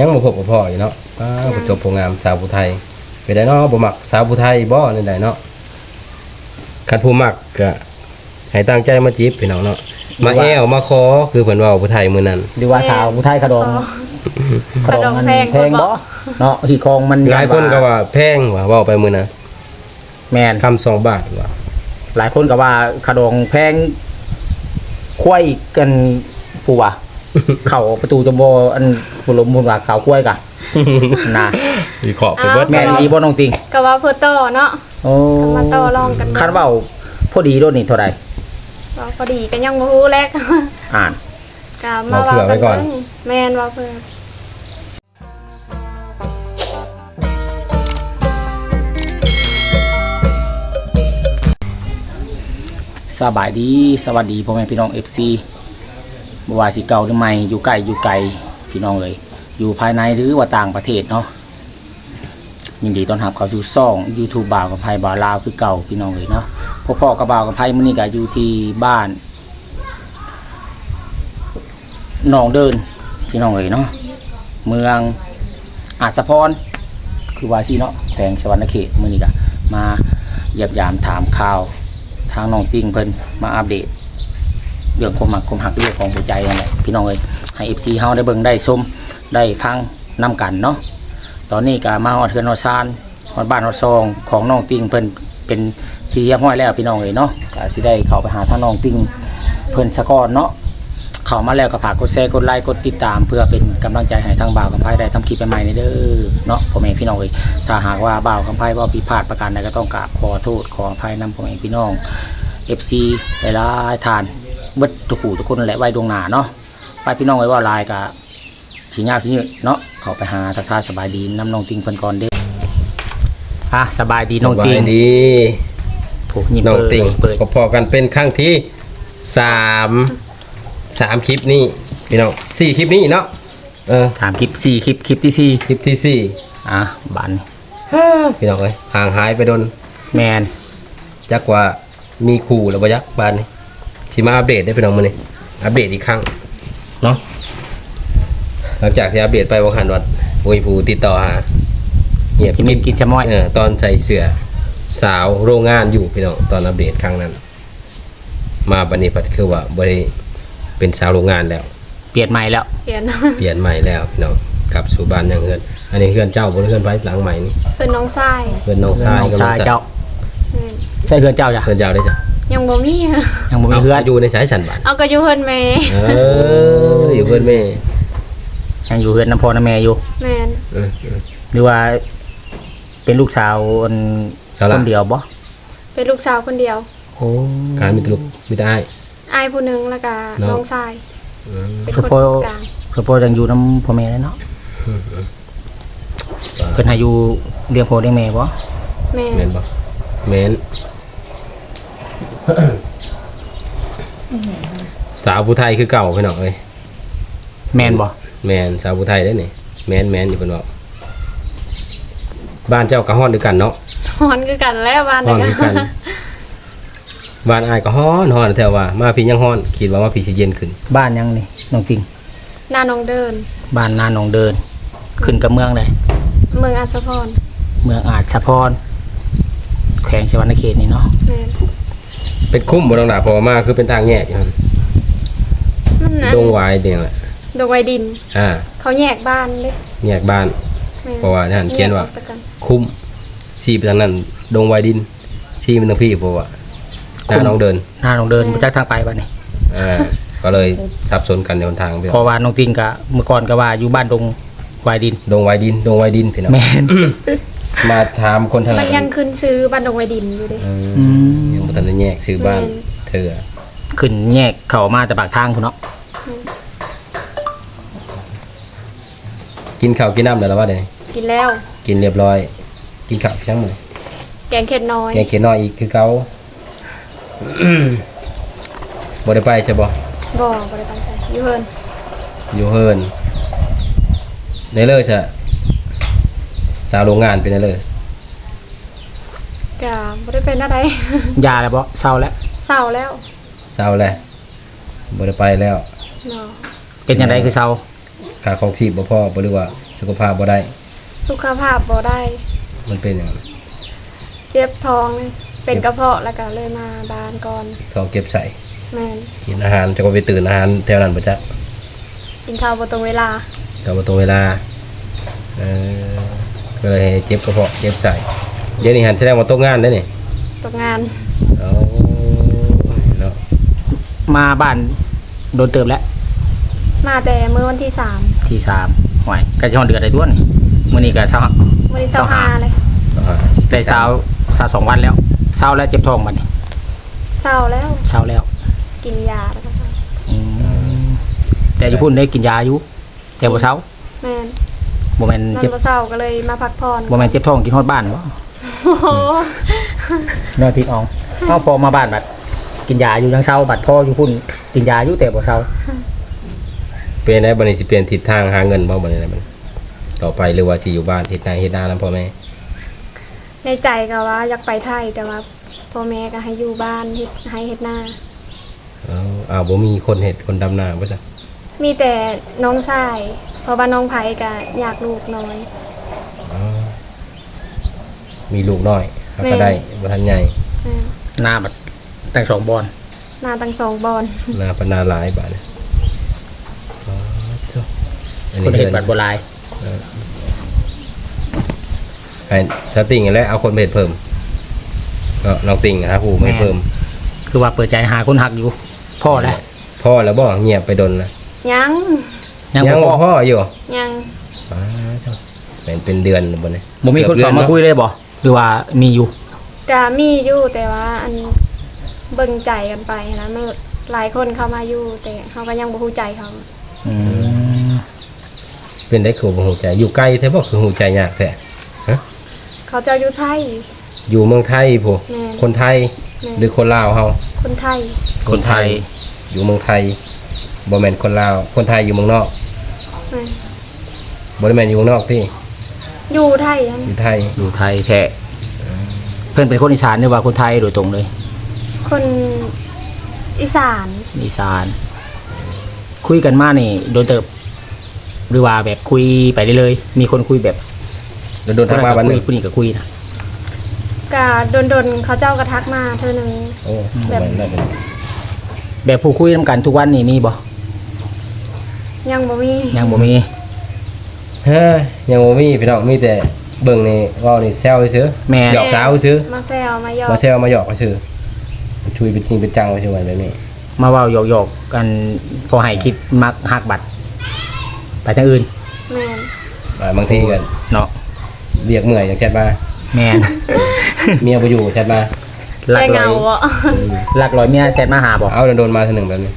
ยังบ่พบกับพ่ออยู่เนาะอ้าวผู้จบผู้งามสาวผู้ไทยเป็นได้เนาะบ่มักสาวผู้ไทยบ่นี่ได้เนาะคันผู้มักก็ให้ตั้งใจมาจีบพี่น้องเนาะมาแอวมาขอคือเพิ่นเว้าผู้ไทยมื้อนั้น หรือว่าสาวผู้ไทยขดองขดองมันแพงแพงคนบบ่อกเนาะที่คลองมันหลายคนก็ว่าแพงว่าเว้าไปมื้อนั้นแม่นคำสองบาทว่าหลายคนก็ว่าขดองแพงควายกันผู้ว่า เข้าประตูจมบ่อันผู้ลมผู้ว่าเขาควายกะนะวิเคราะห์ไปเบิดแม่นดีบ่น้องติงก็ว่าเพื่อต่อเนาะโอ้มาต่อรองกันบ่คันเว้าพอดีโดนนี่เท่าใดว่าพอดีก็ยังบ่ฮู้แลกอ่าน ก็มาเว้ากันเบิ่งแม่นว่าเพิ่นสบายดีสวัสดีพ่อแม่พี่น้อง FC บ่ว่าสิเก่าหรือใหม่อยู่ใกล้อยู่ไกลพี่น้องเลยอยู่ภายในหรือว่าต่างประเทศเนาะยินดีต้อนรับเข้าสู่ช่อง YouTube บ่าวกับไผบ่าวลาวคือเก่าพี่น้องเลยเนาะพ่อพ่อกับบ่าวกับไผมื้อนี้ก็อยู่ที่บ้านหนองเดินพี่น้องเลยเนาะเมืองอาสพรคือว่าสิเนาะแขวงสวรรณเขตมื้อนี้ก็มาเยียมยามถามข่าวทางน้องติ้งเพิ่นมาอัปเดต เรื่องความหักความหักเรื่องของหัวใจนั่นแหละพี่น้องเอ้ยให้ FC เฮาได้เบิ่งได้ชมได้ฟังนํกันเนาะตอนนี้ก็มาฮอดเทือนฮอดซานฮอดบ้านฮอดซองของน้องติ้งเพิ่นเป็นที่เรียบร้อยแล้วพี่น้องเอ้ยเนาะก็สิได้เข้าไปหาท่างน้องติ้งเพิ่นสะกอนเนาะเข้ามาแล้วก็ฝากกดแชร์กดไลค์กดติดตาม เพื่อเป็นกำลังใจให้ทางบ่าวกับไผได้ทำคลิปใหม่ๆในเด้อเนาะพ่อแม่พี่น้องเอ้ยถ้าหากว่าบ่าวกับไผเว่าผิดพลาดประการใดก็ต้องกราบขอโทษขออภัยนำพ่อแม่พี่น้อง FC หลายๆทาน เบิดทุกคู่ทุกคนนั่นแหละไว้ดวงหนาเนาะไปพี่น้องไว้ว่าลายกับสียากสียืดเนาะเขาไปหาทักทายสบายดีน้ำน้องติงเพิ่นก่อนเด้ออะสบายดีน้องสบาติยงดีถูกยิบน้องเปิดติ่งเปิดก็พอกันเป็นครั้งที่สามสามคลิปนี้พี่น้องสี่คลิปนี้เนาะเออถามคลิปสี่คลิปคลิปที่สี่คลิปที่สี่อะบันพี่น้องเอ้ยห่างหายไปโดนแมนจักว่ามีคู่แล้วบ่ยักบานนี่ สิมาอัปเดตได้พี่น้องมื้อนี้อัปเดตอีกครั้งเนาะหลังจากที่อัปเดตไปว่าหันวัดโอ้ยผู้ติดต่อหาเงียบจิมินกินชะม้อยเออตอนใส่เสื้อสาวโรงงานอยู่พี่น้องตอนอัปเดตครั้งนั้น มาบัดนี้พัดคือว่าบ่ได้เป็นสาวโรงงานแล้ว เปลี่ยนใหม่แล้ว เปลี่ยนเปลี่ยนใหม่แล้วพี่น้องกลับสู่บ้านอย่างเฮือนอันนี้เฮือนเจ้าบนเฮือนไปหลังใหม่นี่เพิ่นน้องชายเฮือนน้องชายน้องกับชายเจ้าแม่นใช่เพื่อนเจ้าจ้ะเฮือนเจ้าได้จ้ะ ยังบ่มียังบ่มีเพื่อนาอยู่ในสายสันบ้านเอาก็อยู่เพิ่นแม่เอออยู่เฮือนแม่ยังอยู่เพื่อนน้ำพ่อน้ำแม่อยู่ แม่นเออเออ หรือว่า เป็นลูกสาวอันสาวหลานคนเดียวบ่เป็นลูกสาวคนเดียวโอ้การมีแตลูกมีแต่อ้าย อายผู้หนึงแล้วก็น้อง น้องชายอืมเป็นสุคนโพกลางสุโพยังอยู่น้ำพ่อแม่เลยเนาะเพิ่นให้อยู่เลี้ยงพ่อเลี้ยงแม่บ่แม่แม่นบ่แม่น สาวผู้ไทยคือเก่าพี่น้องเอ้ยแม่นบ่แม่นสาวผู้ไทยได้นี่แม่นแม่นอยู่เพิ่นบอกบ้านเจ้าก็ฮ้อนด้วยกันเนาะฮอนคือกันแล้วบ้านฮ้อนคือกันบ้านอายก็ฮ้อนฮ้อนแถวว่า มาพี่ยังฮ้อนคิดว่ามาพี่สิเย็นขึ้น บ้านยังนี่น้องติงหน้าน้องเดิน บ้านนาหนองเดิน ขึ้นกับเมืองใดเมืองอัศพรเมืองอาจสะพรแขวงสวรรณเขตนี่เนาะแม่น เป็นคุ้มบ่ต้องด่าพอมาคือเป็นทางแยกอยู่หั่นมันนะดงหวายเดียวแหละดงไวดิน อ่าเขาแยกบ้านเลยแยกบ้าน แม่นเพราะว่าทหารเขียนว่าแกออกไปกันคุ้มซีไปทางนั้น ดงไวดินซีมันทางพี่เพราะว่าหน้าน้องเดินนาหนองเดินบ่จักทางไปบัดนี้อ่าก็เลยสับสนกันในหนทางพี่เพราะว่าน้องติงก็เมื่อก่อนก็ว่าอยู่บ้านดงวายดิน ดงไวดินดงไวดินพี่น้องแม่น มาถามคนทางมันั้นนยังขึ้นซื้อบ้านดงไวดินอยู่เดิอืมอืมยังบ่ทันได้แยกซื้อบ้านแม่นเธอขึ้นแยกเข้ามาแต่ปากทางพุ่นเนาะกินข้าวกินน้ำแล้วล่ะว่าเด้กินแล้ว กินเรียบร้อย กินข้าวเพียงมื้อแกงเข็ดน้อยแกงเขียนน้อยอีกคือเก่าบ่ได้ไปใช่บ่บ่บ่ได้ไปใส่อยู่เพิ่นอยู่เฮินในเลิศจะ สาวโรงงานเป็นในเลิศก็บ่ได้เป็นอะไร ยาแล้วบ่เศร้าแล้วเศร้าแล้วสาวแหละบ่ได้ไปแล้วเนาะเป็นจังไดคือเศร้าค่าของชีพบ่พอบ่หรือว่าสุขภาพบ่ได้ สุขภาพบ่ได้ มันเป็นอย่างนั้นเจ็บท้องเป็นกระเพาะแล้วก็เลยมาบ้านก่อนท้องเก็บใส่แม่นกินอาหารจะก็ไปตื่นอาหารแถวนั้นบ่จ๊ะกินข้าวบ่ตรงเวลาก็บ่ตรงเวลาเออ ก็เลยเจ็บกระเพาะเจ็บใส่เดี๋ยวนี้หันแสดงว่าตกงานได้อนี่ตกงานเอาเนาะมาบ้านโดนเติมแล้วมาแต่มื้อวันที่สามที่สามหวยใกล้จะฮอดเดือนได้ด้วนมื้อนี้ก็เช้า มื้อที่เศร้าหา25เลยเอาหาได้เช้าเช้าสองวันแล้วเช้าแล้วเจ็บท้องบัดนี้เศร้าแล้วเช้าแล้วกินยาแล้วก็อืมแต่อยู่พุ่นได้กินยาอยู่แต่บ่เช้าแม่น บ่แม่นนอนเจ็บบ่เศร้าก็เลยมาพักผ่อนบ่แม่นเจ็บท้องกินฮอดบ้านบ่โอ้โหเนื้อทิศอองเอาพอมาบ้านบัดกินยาอยู่ยังเช้าบัดพ่ออยู่พุ่นกินยาอยู่แต่บ่เช้าเป็นได้บัดนี้สิเปลี่ยนทิศทางหาเงินบ่บัดนี้นะมันต่อไปหรือว่าสิอยู่บ้านเฮ็ดนาเฮ็ดนานํพ่อแม่ในใจก็ว่าอยากไปไทยแต่ว่าพ่อแม่ก็ให้อยู่บ้านเฮ็ดให้เฮ็ดนาเอาอ้าวบ่มีคนเฮ็ดคนดำนาบ่จ๊ะ มีแต่น้องชาย เพราะว่าน้องไผก็อยากลูกน้อยอ๋อมีลูกน้อยหาก็แม่ได้บ่ทันใหญ่แม่นหน้าบัดแต่งสองบอลนาตั้งสองบอนนาปนาหลายบาดนี้อ๋อเจ้าอันคนี้นเห็นเพิ่นบัดบ่หลายให้สติงแล้วเอาคนมาเฮ็ดเพิ่มก็น้องติ่งหาผู้มาเฮ็ดเพิ่ม คือว่าเปิดใจหาคนหักอยู่พ่อแล้วพ่อแล้วบ่เงียบไปดนนะ ยังยังบ่บ่พ่อพ่ออยู่ยังอ๋อเจ้าเป็นเป็นเดือนบ่เนี่ยบ่มีคนเข้ามาคุยเลยบ่หรือว่ามีอยู่ก็มีอยู่แต่ว่าอันเบิ่งใจกันไปนะมันหลายคนเข้ามาอยู่ แต่เขาก็ยังบ่ฮู้ใจเขาอืมเป็นได้คือบ่ฮู้ใจอยู่ไกลแท้บ่คือฮู้ใจยากแท้เขาเจ้าอยู่ไทย อยู่เมืองไทยผู้แม่น คนไทยแม่หรือคนลาวเฮาคนไทย คนไทย อยู่เมืองไทย บ่แม่นคนลาว คนไทยอยู่เมืองนอกแม่นบ่ได้แม่นอยู่เมืองนอกที่อยู่ไทยอันอยู่ไทยอยู่ไทยแท้เพิ่นเป็นคนอีสานหรือว่าคนไทยโดยตรงเลยคนอีสานอีสาน คุยกันมานี่โดนเติบ หรือว่าแบบคุยไปได้เลย มีคนคุยแบบโดนๆทักมาบัดคุนึยงผู้นี้ก็คุยนะก็ดนๆเขาเจ้าก็ทักมาเธอหนึงโอ้แบบบ่แม่นได้เป็นแบบผู้คุยนํกันทุกวันนี่มีบ่ ยังบ่มียังบ่มีเฮ้ยยังบ่มีพี่น้องมีแต่เบิ่งนี่เว้านี่แซวซื่อแม่หยอกสาวซื่อมาแซวมาหยอมากแซวมาหยอกก็ซื่อช่วยเป็นจริงเป็นจังไว้ซื่อว่าแบบนี้มาเว้าหยอกๆกันพอให้คิดมักหักบัตรไปทางอื่นแม่นอ่าบางทีก็เนาะเรียกเมื่อยอย่างแชทมาแม่นเมียบ่อยู่แชทมาลักแก้ลเหอยงาบ่ลักลอยเมียแซดมาหาบ่เอาโดนๆมาเทีหนึ่งแบบนี้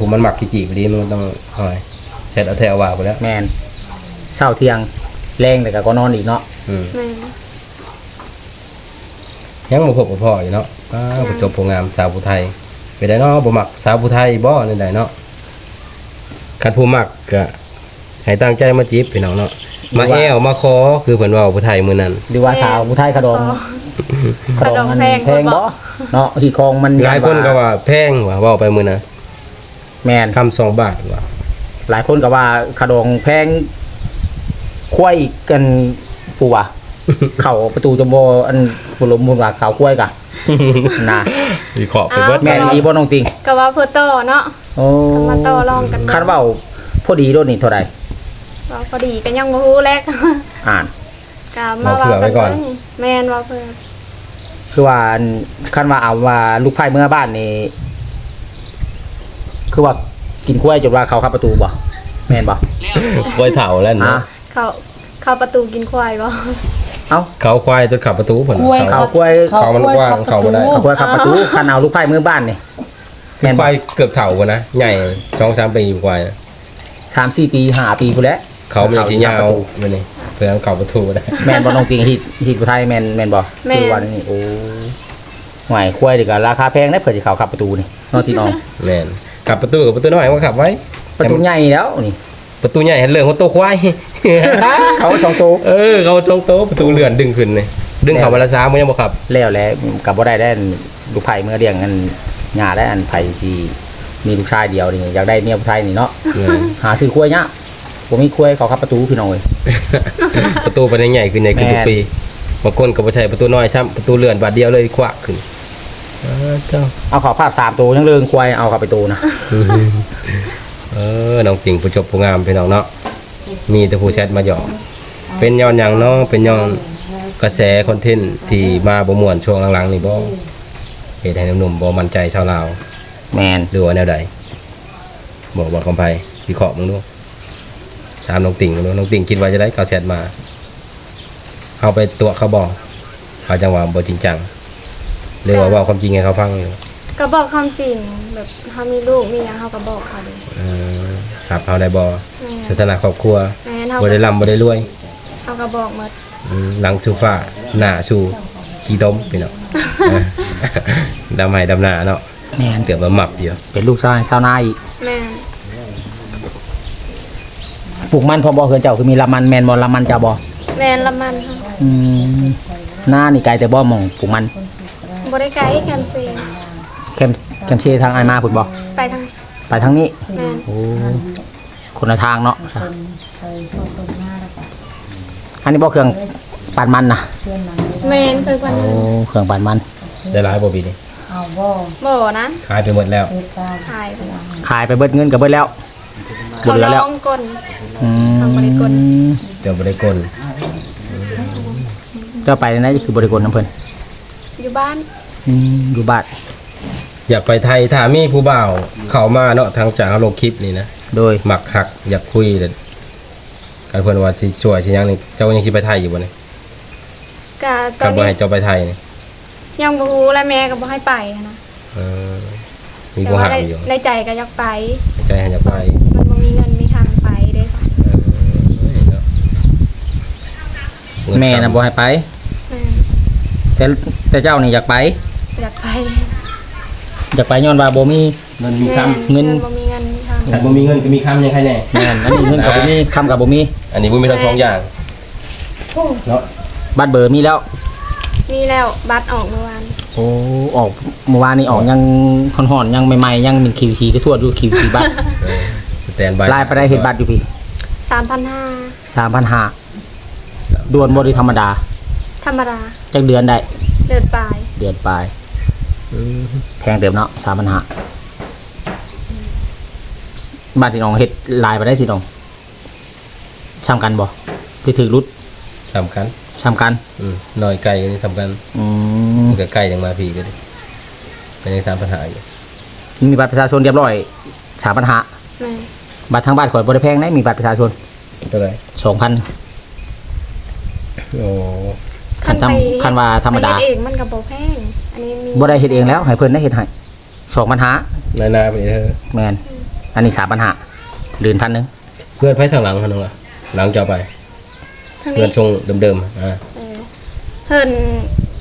ผมมันหมักขี้จีบดีมันต้องเอาไว้แชทเอาแถวว่าไปแล้ว แม่นเช้าเที่ยงแรงแต่ก็นอนอีกเนาะอืมแม่นยังบ่พบกับพ่ออยู่เนาะอ้าวประจบโปรงงามสาวผู้ไทยไปได้เนาะบ่มักสาวผู้ไทยบ่นี่ได้เนาะคันผู้มักก็ให้ตั้งใจมาจีบพี่น้องเนาะมาแอวมาขอคือเพิ่นเว้าผู้ไทยมื้อนั้น หรือว่าสาวผู้ไทยขดองอ๋อขดองมันขดองแพงแพงบ่บ่เนาะที่คลองมันหลายคนก็ว่าแพงว่าเว้าไปมื้อนั้น แม่นคำสองบาทว่าหลายคนก็ว่าขดองแพงควายกันผู้ว่าเข้าประตูจมบ่อันผู้ลมมูลว่าเขาควายกะนะวิเคราะห์ไปเบิดแม่นดีบ่น้องติงก็ว่าเพื่อต่อเนาะโอ้มาต่อรองกันเบิ่งคันเว้าพอดีโดนนี่เท่าใดว่าพอดีก็ยังบ่ฮู้แลกอ่านก็มาเว่ากันเบิ่งแม่นว่าเพิ่นคือว่าอันคันว่าเอาว่าลูกไผ่เมื่อบ้านนี่ คือว่ากินกล้วยจนว่าเขาเข้าประตูบ่แม่นบ่กล้วยเถ่าแล้วฮะเนาะเขาเข้าประตูกินควายบ่เอ้าเขาควายจนขับประตูเพิ่นกล้วย เขากล้วยเขามันกว้างเขาบ่ได้ เขากล้วยเข้าประตูคันเอาลูกไผ่เมื่อบ้านนี่แม่นควายเกือบเถ่าบ่นะใหญ่2-3ปีอยู่ควายนะสามสี่ปีห้าปีพุ่นแหล้ว เขามันสิยาวมันนี่เพื่อเขาประตูได้ แม่นบ่น้องติงฮิตฮิตผู้ไทยแม่นแม่นบ่คือว่านี่โอ้หวยกล้วยนี่ก็ราคาแพงนะเผื่อสิเข้าเข้าประตูนี่น้องที่น้อง แม่น กลับประตูกับประตูน้อยว่าขับไว้ ประตูใหญ่แล้วนี่ประตูใหญ่เห็นเรื่องของตัวควายเขาสองตัวเออเขาทรงโตะประตูเลื่อนดึงขึ้นเลยดึงเขาวันละสามมันยังบ่ขับ แล้วแหล้วกับบ่ได้ได้ลูกไผ่เมื่อเลี้ยงกันหญ้าได้อันไผ่ที่มีลูกชายเดียวนี่อยากได้เมียผู้ชายนี่เนาะแม่นหาซื้อกล้วยยากผมมีคุยเขาขับประตูพี่น้องเอ้ยประตูมันยังใหญ่ขึ้นใหญ่ขึ้นทุกแม่นปีบางคนก็บ่ใช่ประตูน้อยซ้ำประตูเลื่อนบาดเดียวเลยควักขึ้น อ้าวเจ้าเอาเขาภาพสามตัวยังเลิงควายเอาเข้าประตูนะเออน้องจริงผู้จบผู้งามพี่น้องเนาะมีแต่ผู้แชทมาหยอกเป็นย้อนหยังเนาะเป็นย้อนกระแสคอนเทนต์ที่มาบ่ม่วนช่วงหลังๆนี่บ่เหตุให้หนุ่มๆบ่มั่นใจชาวลาวแมนหรือว่าแนวใดบอกว่าคอมไพวิเคราะห์มึงดูถามน้องติ่งมึงดูน้องติ่งคิดว่าจะได้เขาแชทมาเขาไปตัวเขาบอกเขาจังหวะบ่จริงจัง หรือว่าเว่าความจริงให้เขาฟังอยู่ก็บอกความจริงแบบเขามีลูกมีหยังเขาก็บอกเขาเลยเออครับเขาได้บ่แม่สถานะครอบครัวแม่เขาบ่ได้ร่ำบ่ได้รวยเขาก็บอกหมดอืมหลังชูฟ้าหน้าชูขี้ต้มพี่น้องเออดำไห้ดำหน้าเนาะแมนเกือบมาหมับเดียวเป็นลูกชายชาวนาอีกแม่ปลูกมันพอบ่เฮือนเจ้าคือมีละมันแมนบ่ละมันเจ้าบ่แม่นละมันค่ะอืมหน้านี่ไกลแต่บ่หมองปลูกมัน บริไกด์แคมซีแคมแคมเชทางไอมาพุ่นบ่ไปทางไปทางนี้ แม่นโอ้คนละทางเนาะอันนี้บ่เครื่องปั่นมันนะแม่นเคยวันโอ้เครื่องปั่นมันได้หลายบ่ปีนี้บ่นะขายไปหมดแล้วถ่ายไปแล้วขายไปเบิดเงินก็เบิดแล้วบ่เขาเหลือลแล้วองกล อืมทางบริกรเดี๋ยวบ่ได้กลเจ้าไปนั่นคือบริกรน้ำเพิ่นอยู่บ้าน อืมอยู่บ้านอยากไปไทยถ้ามีผู้บ่าวเข้ามาเนาะทางจากเขาลงคลิปนี่นะโดยมักหักอยากคุยแต่การเพิ่นว่าสิช่วยสิหยังนี่เจ้ายังสิไปไทยอยู่บ่นี่ก็ตก็อนบ่นี้ให้เจ้าไปไทยนี่ยังบ่ฮู้และแม่ก็บ่ให้ไปนะเออมีแต่ผู้ว่าห้ามในอยู่ในใจก็อยากไป ใจให้อยากไป มันบ่มีเงินมีทางไปเด้จ้ะเออเนาะแม่น่ะบ่ให้ไป แม่นแต่แต่เจ้านี่อยากไป อยากไปอยากไปย้อนว่าบ่มีเงินมีคำเงินบ่มีเงินมีทางถ้าบ่มีเงินก็มีคำยังใครแน่แม่นอันนี้เงินกับบ่มีคำกับบ่มีอันนี้บ่มีทั้งสองอย่างเนาะบัตรเบอร์มีแล้วมีแล้วบัตรออกเมื่อวานโอ้ออกเมื่อวานนี้ออกยังห่อนๆยังใหม่ๆยังเป็นคิวซีทั่วๆอยู่คิวซีบัตรเออสแตนบายลายไปได้เห็นบัตรอยู่พี่3,500สามพันห้าด่วนบริธรรมดาธรรมดาจักเดือนได้เดินปลาย เดือนปลาย แพงเต็มเนาะสามพันห้าบ้านที่น้องเฮ็ดลายไปได้ที่น้องซ้ำกันบ่พี่ถือรุดสำคัญซ้ำกัน อืมน้อยไกลก็นี่สำคัญอืมมันก็ใกล้จังมาพี่ก็ดิก็ยังสามปัญหาอยู่มีบัตรประชาชนเรียบร้อยสามพันห้าแม่นบัตรทางบ้านข่อยบ่ได้แพงได้มีบัตรประชาชนเท่าไหร่สองพันโอ้คันทำคันว่าธรรมดา ไปเฮ็เองมันก็บ่แพง อันนี้มีบ่ได้เฮ็ดเองแล้วให้เพิ่นได้เฮ็ดให้สองพันห้านานาไปเถอะแมนอันนี้สามพันห้าเดือนพันหนึ่งเพื่อนไพ่ทางหลังเขาน้องล่ะหลังจะเอาไปทางเพื่นี้อนชงเดิมๆอ่าเออเพิ่น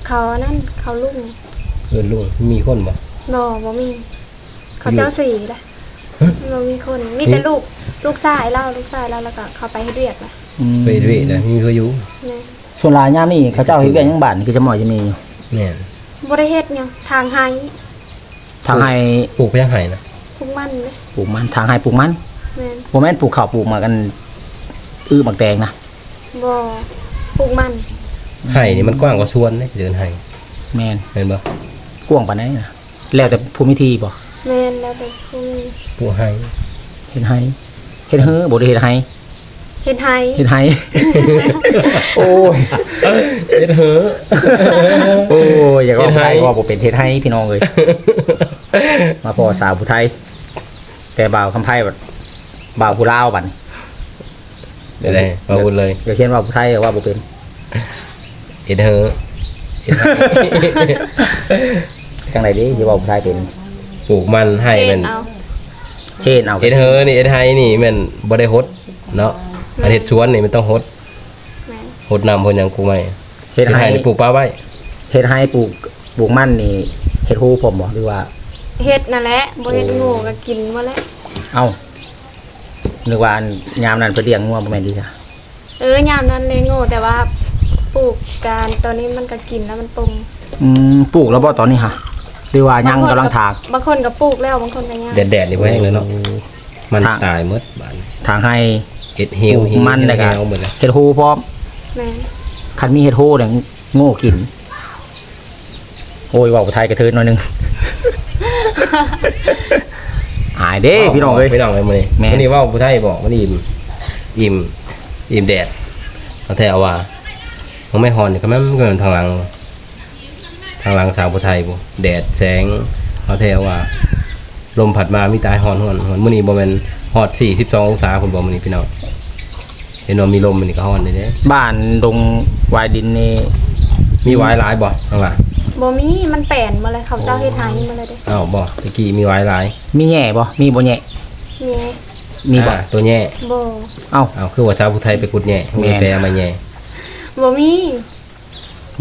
เขานั่นเขาลุงเพื่อนลุงมีคนบ่บ่บ่มีเขาเจ้าสีแหละบ่มีคนมีแต่ลูกลูกชายเล่าลูกชายเล่าแล้วก็เขาไปให้เรียกล่ะไปด้วยแต่มีเพื่ออยู่แม่นส่วนหลายยามนี่เขาเจ้าเฮ็ดเวียกหยังบ้านนี่คือจะหมอยจะมีอยู่แม่น บ่ได้เฮ็ดหยังทางให้ทางให้ปลูกพยังไห้นะพุกมันเลยปลูกมันทางให้ปลูกมันแม่นบ่แม่นปลูกข้าวปลูกหมากันอื้อหมักแตงนะบ่พุกมันไห้นี่มันกว้างกว่าสวนเลยเดินไห้แม่นเห็นบ่กว้างปานใดนะแล้วแต่ภูมิที่บ่แม่นแล้วแต่ผู้มีปลูกไห้เฮ็ดให้เฮ็ดเฮ้อบ่ได้เฮ็ดให้ เฮ็ดให้เฮ็ดให้โอ้ยเฮ็ดเหอะโอ้ยอย่าก็เฮ็ดให้ไทยก็บ่เป็นเฮ็ดให้พี่น้องเอ้ยมาพอสาวผู้ไทย แต่บ่าวคำไผแบบบ่าวผู้ลาวบัดนี้เดี๋ยวได้มาบุญเลยอย่าเขียนว่าผู้ไทยว่าบ่เป็นเฮ็ดเหอะเฮ็ดไห้จังไดดิสิว่าผู้ไทยเป็นปลูกมันให้เฮ็มัดนเอาเฮ็ดเอาเฮ็ดเหอะนี่เฮ็ดไห้นี่แมันบ่ได้ฮดเนาะ อันเฮ็ดสวนนี่มันต้องฮดแม่นฮดน้ำฮดหยังกูไม่เฮ็ดให้นี่ปลูกปลาไว้เฮ็ดให้ปลูกปลูกมันนี่เฮ็ดฮู้ผมบ่หรือว่า เฮ็ดนั่นแหละบ่เฮ็ดโง่ก็กินมาแล้วเอ้านึกว่าอันยามนั้นไปเลี้ยงงัวบ่แม่นดิจ้ะเออยามนั้นเลยโง่แต่ว่าปลูกการตอนนี้มันก็กินแล้วมันปรุงอืมปลูกแล้วบ่ตอนนี้ฮะหรือว่ายังกำลังถาก บางคนก็ปลูกแล้วบางคนก็ยังแดดๆนี่บ่แห้งเลยเนาะมันทาง ตายหมดบานทางให้ เอ็ดเฮปลลูกมันแล้วก็เฮลหมดเลยเฮ็ดโฮพร้อมแม่นคันมีเฮ็ดโฮเนี่ยโง่กิน โอ้ยเว้าไทยกระเทินหน่อยหนึง อายเด้พี่น้องเอ้ย พี่น้องเอ้ยมื้อนี้แม่มื้อนี้เว้าผู้ไทยบอกมื้อนี้อิ่มอิ่มอิ่มแดดเอาแต่เอาว่ามันไม่ฮอนนี่ก็แม่นก็ทางหลัง ทางหลังสาวผู้ไทยบ่แดดแสงเอาแต่เอาว่าลมพัดมามีตายฮอนฮอนฮอนมื้อนี้บ่แม่น ฮอด42องศาพุ่นบ่มื้อนี้พี่น้องเห็นว่ามีลมมื้อนี้ก็ฮอนนี่เด้บ้านดงวายดินนี่มีหวายหลายบ่ข้างหลังบ่มีมันแป่นมาเลยเขาเจ้าเฮ็ดให้มาเลยเด้อ้าวบ่ตะกี้มีหวายหลายมีแง่บ่มีบ่แง่มีมีบ่อ่าตัวแย่บ่เอ้าเอาคือว่าชาวผู้ไทยไปกุดแย่แม่มีแปลมาแย่บ่มี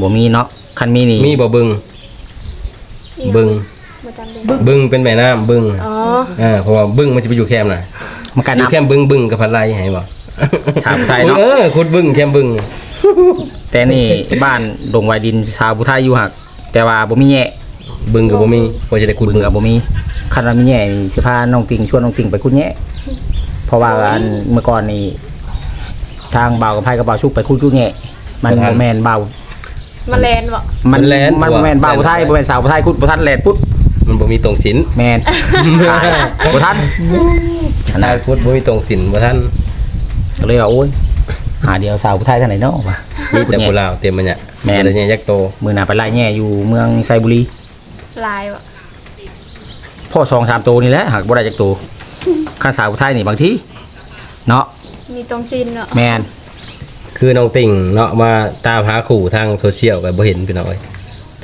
บ่มีเนาะคันมีนี่มีบ่บึงอีหยังบึง บ่จำได้บึงเป็นแม่น้ำบึงอ๋ออ่าเพราะว่าบึงมันจะไปอยู่แคมป์น่ะมันกันอยู่น้ำแคมป์บึงบึงกับพันไลให้บ่ชาวผู้ไทยเนาะเออขุดบึงแคมป์บึงแต่นี่บ้านดงวายดินชาวผู้ไทยอยู่หัก แต่ว่าบ่มีแง่บึงก็บ่มีพอจะได้ขุดบึบึงงกับบ่มีคันว่ามีแง่นี่สิพาน้องติงชวนน้องติงไปคุดแง่เพราะว่าอันเมื่อก่อนนี่ทางบ่าวกับไผกับบ่าวชุกไปคุดคุดแง่มันบ่แม่นบ่าวมาแลนบ่มันมันบ่แม่นบ่าวผู้ไทยบ่แม่นสาวผู้ไทยคุดบ่ทันแลนปุ๊ด มันบ่มีตรงศิลป์แม่นบ่ทันอันนั้นขุดบ่มีตรงศิลป์บ่ทันก็เลยว่าโอ้ยหาเดียวสาวผู้ไทยทางไหนเนาะวะมีแต่ผู้ลาวเต็มมันเนี่ยแม่นแต่เนี่ยยักษ์โตมื้อหน้าไปไล่แง่อยู่เมืองไซบุรีลายบ่พ่อสองสามตัวนี่แหละหากบ่ได้จักตัวข้าสาวผู้ไทยนี่บางทีเนาะมีตรงจีนเนาะแม่นคือน้องติ่งเนาะมาตามหาขู่ทางโซเชียลก็บ่เห็นพี่น้องเอ้ย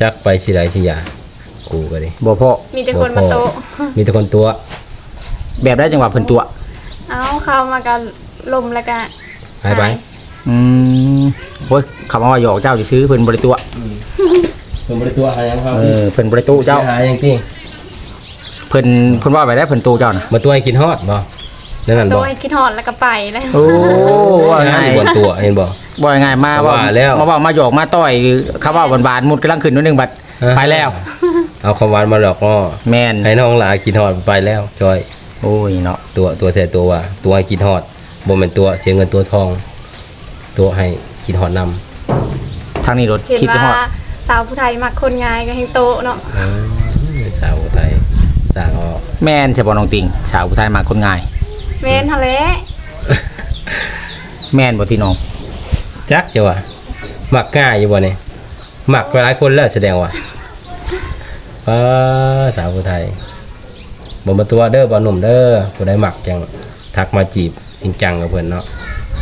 จักไปสิไดสิยา กูก็ดิบ่พ่อมีแต่คนมาโตะมีแต่คนตัว แบบได้จังหวะเพิ่นตัวเอาเข้ามากันลมแล้วก็หายไปอืมโอ้ยคำว่าหยอกเจ้าสิซื้อเพิ่นบ่ได้ตัวเพิ่นบ่ได้ตัวหายังครับเออเพิ่นบ่ได้ตู้เจ้า หายังที่เพิ่นเพิ่นว่าไปได้เพิ่นตู้เจ้าน่ะมาตัวให้กินฮอดบ่นั่นนั่นโตบ่ให้คิดฮอดแล้วก็ไปแล้วโอ้ว่าไงอยู่บนตัวเห็นบ่ ว่าไงมาว่าว่าแล้วมาว่ามาหยอกมาต่อยคำว่าบานๆมุดกำลังขึ้นนิดนึงบัดเออ ไปแล้ว เอาคำหวานมาหลอกล่อแม่นให้น้องหลากินฮอดไปแล้วจอย โอ้ยเนาะตัวตัวแท้ตัวว่าตัวให้กินฮอดบ่แม่นตัวเสียเงินตัวทอง ตัวให้กินฮอดนำทางนี้รถเห็นคิดจะฮอดว่าสาวผู้ไทยมักคนง่ายก็ให้โตะเนาะเออสาวไทยสร้างออกแม่นใช่บ่น้องติงสาวผู้ไทยมาคนง่าย แม่นทะเลแม่นบ่ที่น้องจักจะว่ามักง่ายอยู่บ่นี่มักหลายคนแล้วแสดงว่า ป้าสาวไทยบ่มาตัวเด้อบ่หนุ่มเด้อผู้ใดมักจังทักมาจีบจริงจังกับเพิ่นเนาะ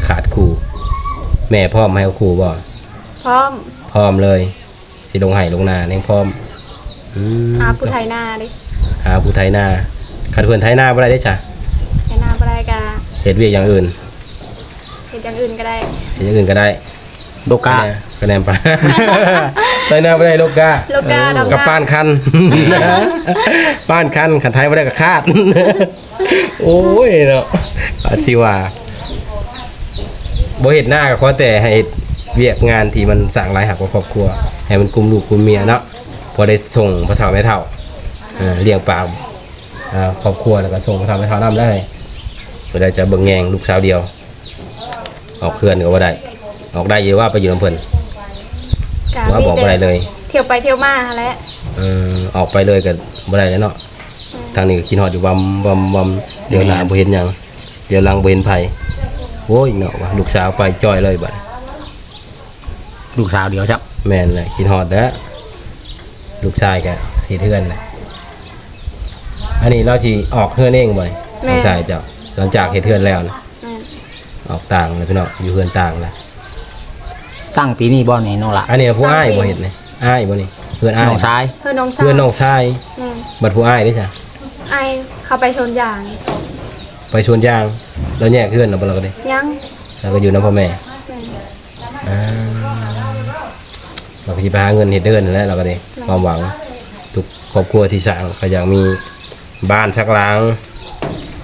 ขาดคู่แม่พร้อมให้เอาคู่บ่พร้อมพร้อมเลย สิลงไห้ลงนาเน่งพร้อมอืมหาผู้ไทยหน้าดิหาผู้ไทยนาขัดเพื่อนไทยนาบ่ได้เด้จ้ะไทยหน้าบ่ได้ก็เฮ็ดเวียกอย่างอื่นเฮ็ดอย่างอื่นก็ได้เฮ็ดอย่างอื่นก็ได้ โดกา คะแนนไปไทยนาบ่ได้โลกาโลกาดอกกับป้านคันป้านคันขันไทยบ่ได้กับคาด โอ้ยเนาะอาสิว่าบ่เฮ็ดหน้าก็ขอแต่ให้เฮ็ดเวียกงานที่มันสร้างรายหักกับครอบครัว ให้มันกุมลูกกุมเมียเนาะพอได้ส่งพ่อเฒ่าแม่เฒ่าอ่าเลี้ยงปากอ่าครอบครัวแล้วก็ส่งพ่อเฒ่าแม่เฒ่านำได้เพื่อได้จะเบิ่งแยงลูกสาวเดียว ออกเคลื่อนก็บ่ได้ ออกได้อยู่ว่าไปอยู่นำเพิ่น ก็ว่าบอกบ่ได้เลย เที่ยวไปเที่ยวมาหั่นแหละเออออกไปเลยก็บ่ได้แล้วเนาะทางนี้ก็คิดฮอดอยู่วำวำวำเดี๋ยวหน้าบ่เห็นหยังเดี๋ยวหลังบ่เห็นไผโอ้ยเนาะว่าลูกสาวไปจ้อยเลยบัดลูกสาวเดียวครับแม่นแหละคิดฮอดเด้อลูกชายก็เฮ็ดเฮือนแหละอันนี้เราสิออกเฮือนเองบ่นี่น้องชายเจ้าหลังจากเฮ็ดเฮือนแล้วนะ แม่นออกต่างเลยพี่น้องอยู่เฮือนต่างแล้ว ตั้งปีนี้บ่นี่น้องละอันนี้ผู้อ้ายบ่เฮ็ดนี่อ้ายบ่นี่เฮือนอ้ายน้องชายเพื่อนน้องสาวเฮือนน้องชายแม่นบัดผู้อ้ายเด้จ้ะไอเข้าไปชนยางไปชวนยางแล้วแยกเฮือนแล้วบ่เราก็ได้ยังแล้วก็อยู่นำพ่อแม่แม่นอ่าเราก็จะไปหาเงินเฮ็ดเดือนนั่นแหละเราก็ได้ความหวังทุกครอบครัวที่สร้างก็อยากมีบ้านสักหลัง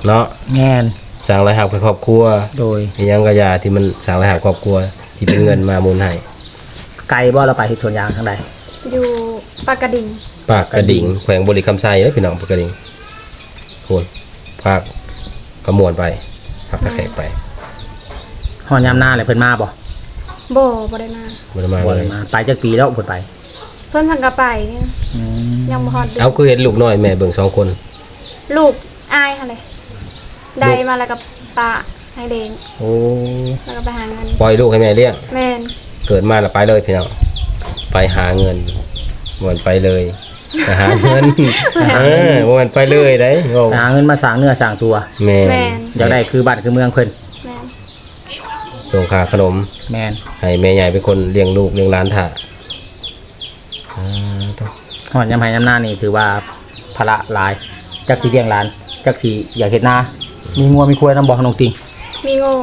เนาะแม่นสร้างรายหับกับครอบครัว โดยอีหยังก็อยาที่มันสร้างรายหับครอบครัว ที่เป็นเงินมาหมุนให้ไกลบ่เราไปที่สวนยางทางใดอยู่ปากกระดิ่งปากกระดิ่งแขวงบริคำไซเด้อพี่น้องปากกระดิ่งโคนภาคกระมวลไปภาคตะแขกไปฮอดยามหน้าเลยเพิ่นมาบ่โบบ่ได้มาบ่ได้มาบ่เลได้ยมาไปจักปีแล้วเพิ่นไป เพิ่นสั่งกระไปเนี่ยยังบ่ฮอดเดือนเอาคือเห็นลูกน้อยแม่เบิ่งสองคน ลูกอายค่ะเลยได้มาแล้วกับปะ ให้เดงโอ้แล้วก็ไปหาเงินปล่อยลูกให้แม่เลี้ยงแม่นเกิดมาแล้วไปเลยพี่น้องไปหาเงินบ่มันไปเลยไปหาเงินเออบ่มันไปเลยได้โอ้ไปหาเงินมาสร้างเนื้อสร้างตัวแม่แม่นอยากได้คือบ้านคือเมืองเพิ่นแม่นส่งค่าขนม แม่นให้แม่ใหญ่เป็นคนเลี้ยงลูกเลี้ยงหลานถ่าอ่าต้องฮอดยามไห้ยามหน้านี่ถือว่าภาระหลายจักสิเลี้ยงหลานจักสิอยากเฮ็ดนามีงัวมีควายนำบ่น้องติง มีโง่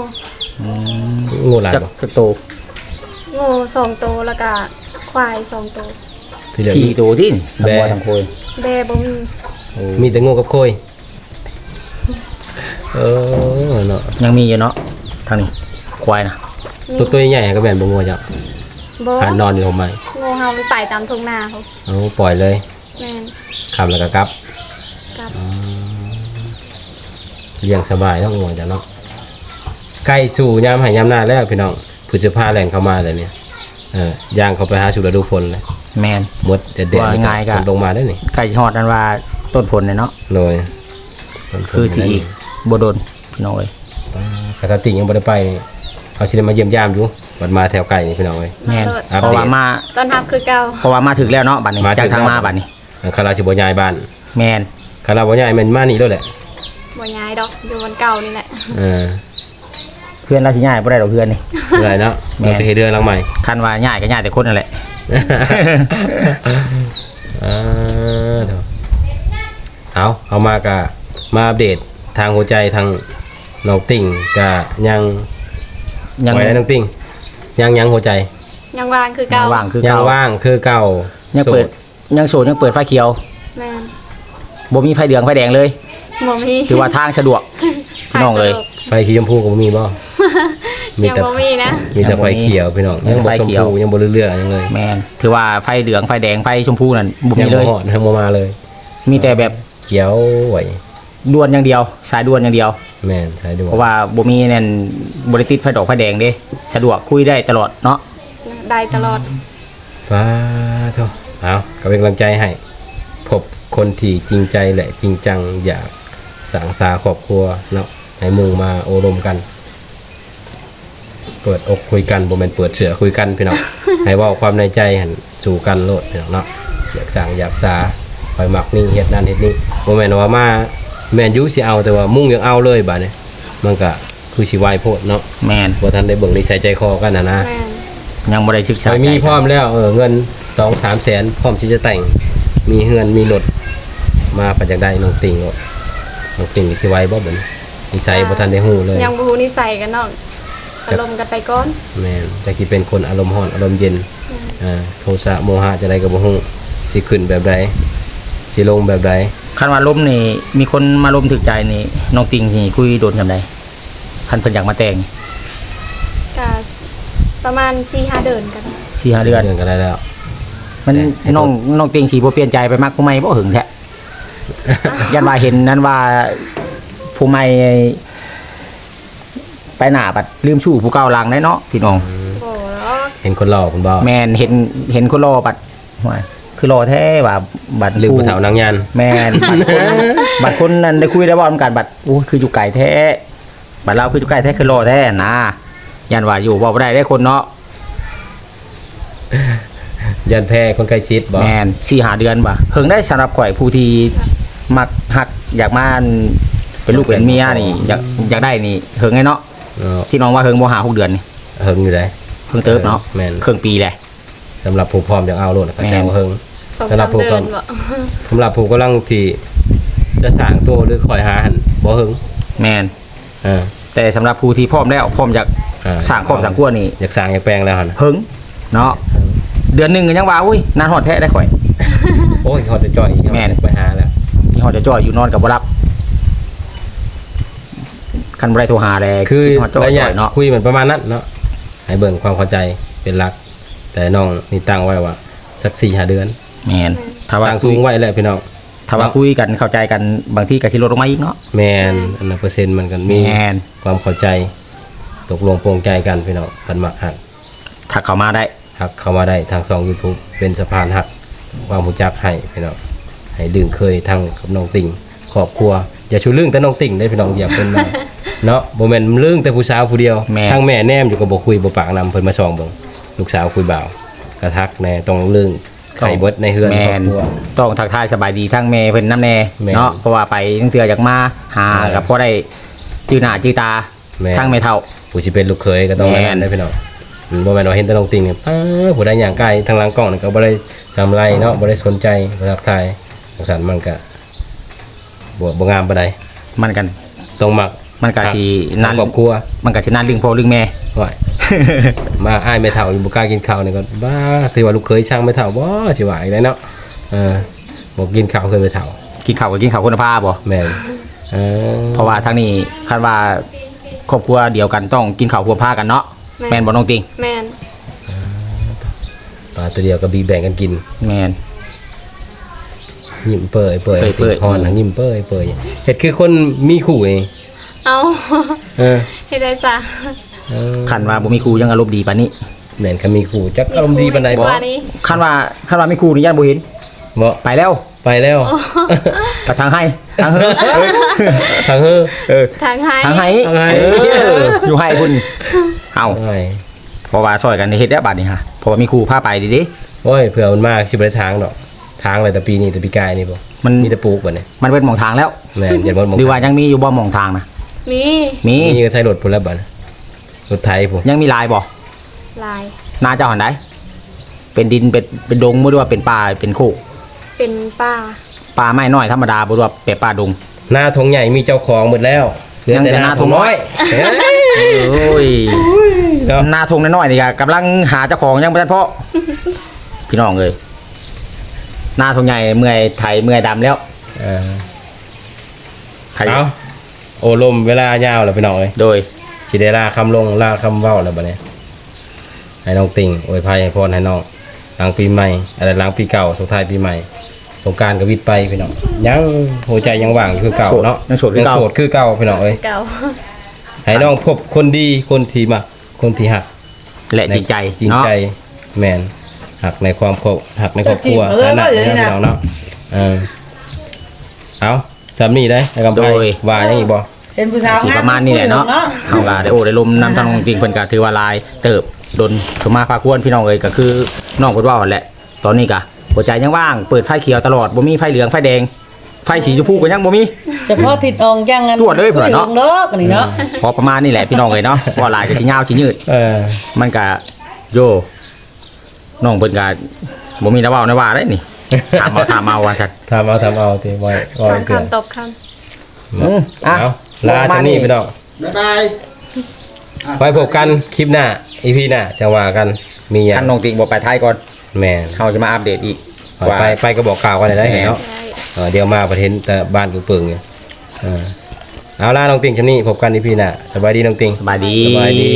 อืมงูหลายจักบ่จักโตโง่สองตัวแล้วก็ควายสองตัวพี่เหลือสี่มีโตที่นี่ทั้งแบะงัวทั้งควายแบบ่มีมีแต่งูกับโคยเออเนาะยังมีอยู่เนาะทางนี้ควายนะมีตัวตัวใหญ่ๆก็แม่นบ่งูจ้ะบ่หานอนอยู่ทำไมโง่เฮามันไต่ตามทุ่งนาเขาเอาปล่อยเลยแม่นคำแล้วก็กลับกับเลี้ยงสบายเนาะงูจ้ะเนาะ ใกล้สู่ยามให้ยามหน้าแล้วพี่น้องพฤษภาแรงเข้ามาเลยเนี่ยเออย่างเขาไปหาสู่ฤดูฝนเลยแมน หมดเด็ดๆว่านี่ง่ายกะฝนลงมาได้นี่ใกล้สิฮอดนั่นว่าต้นฝนเนี่ยเนาะเลยฝนคือสิอีกบ่โดนพี่น้องเอ้ยคาตาติยังบ่ได้ไปนี่เขาสิได้มาเยี่ยมยามอยู่บัดมาแถวไก่นี่พี่น้องเอ้ย แมนอัปเดต เพราะว่ามาตอนทับคือเก่าเพราะว่ามาถึงแล้วเนาะบัดนี้มาถึจากงทางแล้วมาบัดนี้ คาราสิบ่ย้ายบ้านแมนคาราบ่ย้ายแม่นมานี่แล้วแหละบ่ย้ายดอกอยู่วันเก่านี่แหละ เออ เพื่อนเราสิย้ายบ่ได้ดอกเพื่อนนี่อะไรเนาะแม่นเราจะเฮ็ดเรือนหลังใหม่คันว่าย้ายก็ย้ายแต่คนนั่นแหละอ่าเดี๋ยวเอาเอามากะมาอัปเดตทางหัวใจทางน้องติ่งกะยังยังไว้ได้น้องติ่ง ยังยังหัวใจ ยังวางคือยัเก่างว่างคือยังเก่าว่างคือเก่ายังเปิดโสยังโสดยังเปิดไฟเขียวแม่นบ่มีไฟเหลืองไฟแดงเลยบ่มีถือว่าทางสะดวกพี่น้องเอ้ยไฟสีชมพูก็บ่มีบ่ มียังแต่บ่มีนะ มีแต่ไฟเขียวพี่น้องยังบ่ไฟชมเขียว พูยังบ่เรื่อยๆยังเลยแมนถือว่าไฟเหลืองไฟแดงไฟชมพูนั่นบ่ยัมีงเลบ่ยฮอดยังบ่มาเลย มีแต่แบบเขียวไว้ด่วนอย่างเดียวสายด่วนอย่างเดียว แม่นใช่ดูเพราะว่าบ่มีนั่นบ่ได้ติดไฟดอกไฟแดงเด้สะดวกคุยได้ตลอดเนาะได้ตลอด ฟ้าโธ่เอาก็เป็นกำลังใจให้พบคนที่จริงใจและจริงจังอยากสังสาครอบครัวเนาะให้มุ่งมาโอรมกัน เปิดอกคุยกันบ่แม่นเปิดเสือคุยกันพี่น้องให้เว้าความในใจหันสู่กันโลดพี่น้องเนาะอยากสั่งอยากสาคอยมักนี่เฮ็ดนั่นเฮ็ดนี่บ่แม่นว่ามาแม่นอยู่สิเอาแต่ว่ามุ่งยังเอาเลยบัดนี้มันก็คือสิวายโพดเนาะแมนบ่ทันได้เบิ่งนิสัยใจคอกันน่ะนะแม่นยังบ่ได้ศึกษาไปมีใจกันพร้อมแล้วเออเงินสองสามแสนพร้อมที่จะแต่ง มีเฮือนมีรถมาปัจจักได้น้องติ่งรถน้องติ่งสิไว้บ่เหมือนนิสัยบ่ทันได้ฮู้เลย ยังบ่ฮู้นิสัยกันเนาะ อารมณ์กันไปก่อนแม่นจักสิเป็นคนอารมณ์ร้อนอารมณ์เย็นอ่าโทสะโมหะจะได้ก็บ่ฮู้สิขึ้นแบบใดสิลงแบบใดคันว่าล้มนี่ มีคนมาล้มถึกใจนี่น้องติงนี่คุยโดนจำได้คันเพิ่นอยากมาแต่งก็ประมาณ4-5เดือนกัน4-5เดือน เดือนก็ได้แล้ว มันแต่น้องน้องติงสิบ่เปลี่ยนใจไปมักผู้ใหม่บ่หึงแท้ ยันว่าเห็นนั้นว่าผู้ใหม่ ไปหน้าบัดลืมชู้ผู้เก่าหลังได้เนาะพี่น้องบ่หรอกเห็นคนหล่อคุณบ่แมนเห็นเห็นคนรอบัดว่าคือรอแท้ว่าบัดลืมผู้สาวนางยันแมนบัดคนบัดคนนั้นได้คุยได้บ่กันบัดโอ้ยคืออยู่ไก่แท้บัดเราคืออยู่ไก่แท้คือรอแท้นะยันว่าอยู่บ่บ่ได้ได้คนเนาะยันแพ้คนใกล้ชิดบ่แมนสี่หาเดือนบ่เฮิงได้สำหรับข่อยผู้ที่มักหักอยากมาเป็นลูกเป็นเมียนี่ อยากอยากได้นี่เฮิงไงเนาะเนาะ ที่น้องว่าเฮิงบ่หาหกเดือนนี่เฮิงอยู่ได้เฮิงเติบเนาะแม่นครึ่งปีแหละสำหรับผู้พร้อมอยากเอาโลดก็แม่นแจ้งว่าเฮิงสองสำหรัสาบมผู้เดือนก่อนบ่สำหรับผู้กำลังที่จะสร้างตัวหรือคอยหาหันบ่หึงแมนอ่าแต่สำหรับผู้ที่พร้อมแล้วพร้อมอยากอ่าสร้างครอบสร้างครัวนี่อยากสร้างอยากแปลงแล้วหันเฮิงเนาะเดือนหนึ่งก็ยังว่าอุ้ยนานหอดแท้ได้ข่อยโอ้ยเขาจะจ่อยแม่นไปหาแล้วที่หอดจะจ่อยอยู่นอนกับบ่รับ คันบ่ได้โทรหาเลยคือหอดจ่อยระยะจ่อยเนาะคุยเหมือนประมาณนั้นเนาะให้เบิ่งความเข้าใจเป็นหลัก แต่น้องนี่ตั้งไว้ว่า สักสี่หาเดือนแมนถ้าว่าตั้งคุสูยงไว้แหละพี่น้องถ้าว่าคุยกันเข้าใจกันบางทีก็สิลดลงมาอีกเนาะแมนอันนั้นเปอร์เซ็นต์มันกันมีแมนความเข้าใจ ตกลงปรงใจกันพี่น้องกันมักหักถ้าเข้ามาได้ หักเข้ามาได้ทางช่อง YouTube เป็นสะพานหักวางหูจักให้พี่น้องให้ดึงเคยทางกับน้องติ่งครอบครัว อย่าชูเรื่องแต่น้องติ่งได้พี่น้องอย่าเพิ่นมา เนาะบ่แม่นเรื่องแต่ผู้สาวผู้เดียวแม่ทางแม่แนมอยู่ก็บ่คุยบ่ปากนำเพิ่นมาส่องเบิ่งลูกสาวคุยบ่าวกระทักแน่ต้องเรื่องไข่เบิดในเฮือนแมครอบนครัว ต้องทักทายสบายดีทั้งแม่เพิ่นน้ำแน่แม่นเนาะเพราะว่าไปตั้งเตือจากมาหาแม่นกับพ่อได้จือหน้าจือตาแม่น ทั้งแม่เฒ่า ผู้สิเป็นลูกเขยก็ต้องแม่มานนั่นได้พี่น้องอืมบ่แม่นว่าเห็นแต่น้องติ่งเนี่ยป้าผู้ใดอย่างใกล้ทางหลังกล้องนี่ก็บ่ได้ทำไรเนาะบ่ได้สนใจบ่ทักทายสงสารมันก็บ่บ่งามปานใด มันกัน ต้องมัก มันก็สินั่นั่นนครอบครัว มันก็สินั่นเรื่องพ่อเรื่องแม่ว่ามาอ้ายไม่เท่าอยู่บ่กล้ากินข้าวนี่ก็บ้าคือว่าลูกเคยช่างไม่เท่าบ่สิว่าอีกแล้วเนาะเออบ่กินข้าวเคยไม่เท่ากินข้าวก็กินข้าวคุณภาพบ่แม่นเออเพราะว่าทั้งนี้คาดว่าครอบครัวเดียวกันต้องกินข้าวควบผ้ากันเนาะแม่นบ่น้องติงแม่นปลาตัวเดียวก็บีแบ่งกันกินแม่นยิ้มเปื่อยเปื่อยเปื่อยเปื่อยฮอนหนังยิ้มเปื่อยเปื่อยเฮ็ดคือคนมีคู่เอง เอาเออเฮ็ดได้ซะเออคันว่าบ่มีครูยังอารมณ์ดีปานนี้แม่นก็มีคู่จักอารมณ์ดีปานใดมีบ่คู่กว่านี้คันว่าคันว่ามีครูนี่ย่านบ่เห็นบ่ไปแล้วไปแล้วก็ทางให้ทางเฮ้อทางเฮ้อเออทางให้ทางให้ทางให้เอออยู่ให้พุ่นเอาโอ้ยเพราะว่าซอยกันเฮ็ดได้วบัดนี้ฮะเพราะว่ามีครูพาไปดิดิโอ้ยเผื่อมันมากสิบ่ได้ทางดอกทางอะไรแต่ปีนี้แต่ปีกายนี่บ่มันมีแต่ปลูกบ่เนี่ยมันเป็นหมองทางแล้วแม่นอย่าบ่มองหรือว่ายังมีอยู่บ่หมองทางนะ มีมีมีก็ใช้รถพุ่นแล้วบัดรถไถพุ่นยังมีลายบ่ลาย นาเจ้าหันได้เป็นดินเป็นเป็นดงบ่ด้วยว่าเป็นป่าเป็นโคกเป็นป้าป่าไม้น้อยธรรมดาบ่ด้วยว่าเป็นป่าดง หน้าทงใหญ่มีเจ้าของหมดแล้วเหลือแต่ยังแต่หหน้าน้าททงงน้น้ออยยโอ้ยเนาะหนาทงน้อยๆนี่ก็กำลังหาเจ้าของยังบ่ทันพอพี่น้องเอ้ยหน้าทงใหญ่เมื่อยไถเมื่อยดำแล้วเออไถเอา โอลมเวลายาวแล้วพี่น้องเอ้ยโดยสิได้ลาคำลงลาคำเว้าแล้วบัดนี้ให้น้องติ่งอวยพรให้พรให้น้องหลังปีใหม่อะไรหลังปีเก่าสุดท้ายปีใหม่ สงกรารก็วิทย์ไปพี่น้องยังหัวใจยังว่างอยู่คือเก่าเนาะยังโสดคือยังเก่าโสดคือเก่าพี่น้องเอ้ยเก่าให้น้องพบคนดีคนที่มักคนที่หัก และจริงใจจริงเนาะ ใจแมนหักในความครอบหักในครอบครัวจะจีบมาเลยอันนั้นว่าอย่างนี้นะนะพี่น้องเนาะเออเอา สามีได้ให้กำโดไรยว่าอย่างอีกบ่เห็นผู้สาวสีงามประมาณนี้แหละเนาะคุยเฮาก็ได้โอ้ได้ลมนำทางน้องจริงเพิ่นก็ถือว่าลาย เติบดนสมมาพาควรพี่น้องเอ้ยก็คือน้องเพิ่นว่าหั่นแหละ ตอนนี้ก็หัวใจยังว่าง เปิดไฟเขียวตลอดบ่มีไฟเหลืองไฟแดง ไฟสีชมพูก็ยังบ่มี เฉพาะทิดอองจังงันตรวจเลยเผื่อเนาะคุยเนาะนี่เนาะพอประมาณนี้แหละพี่น้องเอ้ยเนาะว่าลายก็สิยาวสิยืด เออ มันก็โยน้องเพิ่นก็บ่มีน้ำเว้าน้ำว่าได้นี่ ถามเอาถามเอาว่าซั่นทำเอาทำเอาทีไว้ไว้ถามเกินคำตบคอืมอะเอาลาจากนี้พี่น้อง บ๊ายบายไว้พบกันคลิปหน้า อีพีหน้าจะว่ากันมีอย่าคังนน้องติงบ่ไปไทยก่อนแมนเฮาจะมาอัปเดตอีกไปไปไปก็บอกกล่าวกันได้เห็นเนาะำได้ เออเดี๋ยวมาประเทศแต่บ้านกูเปิงเนี่ยเออเอาล่ะน้องติงชำนี้พบกันอีพีหน้าสบายดีน้องติง สบายดี สบายดี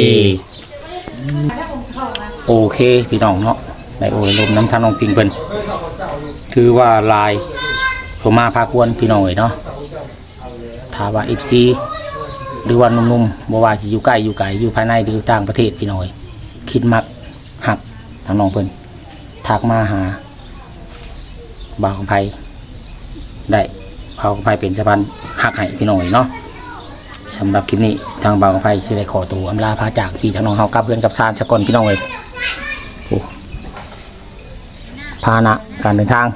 โอเค พี่น้องเนาะในโอ้ยลมน้ำทางน้องติงเพิ่น ถือว่าลายผมมาพาควรพี่น้องเอ้ยเนาะถ้าว่า FC หรือว่านุ่มๆบ่ว่าสิอยู่ใกล้อยู่ไกลอยู่ภายในหรือต่างประเทศพี่น้อยคิดมักหักทางน้องเพิ่นทักมาหาบ่าวของไผได้บ่าวของไผเป็นสะพานหักให้พี่น้อยเนาะสำหรับคลิปนี้ทางบ่างไฟสิได้ขอตัวอำลาพาจากพี่ทางน้องเฮากลับเพื่อนกับซานสกอนพี่น้องเลยโอ้พาหนะการเดินทาง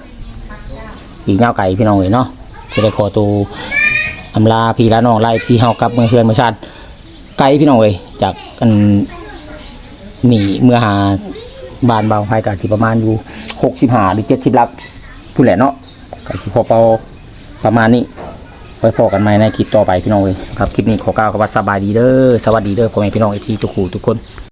อีกยาไก่พี่น้องเลยเนาะจะได้ขอตัวอำลาพี่ละน้องไล่พี่เฮากลับเมืองเพื่อนเมืองชาติไกลพี่น้องเลยจากกันหนีเมื่อหาบานบางไฟกับสิประมาณอยู่หกสิบห้าหรือเจ็ดสิบลักผู้แหละเนาะกับสิพอเปาประมาณนี้ไว้พอกันใหมในคลิปต่อไปพี่น้องเลยสำหรับคลิปนี้ขอกล่าวคำว่าสบายดีเด้อสวัสดีเด้อพ่อแม่พี่น้องเอฟซีทุกคู่ทุกคน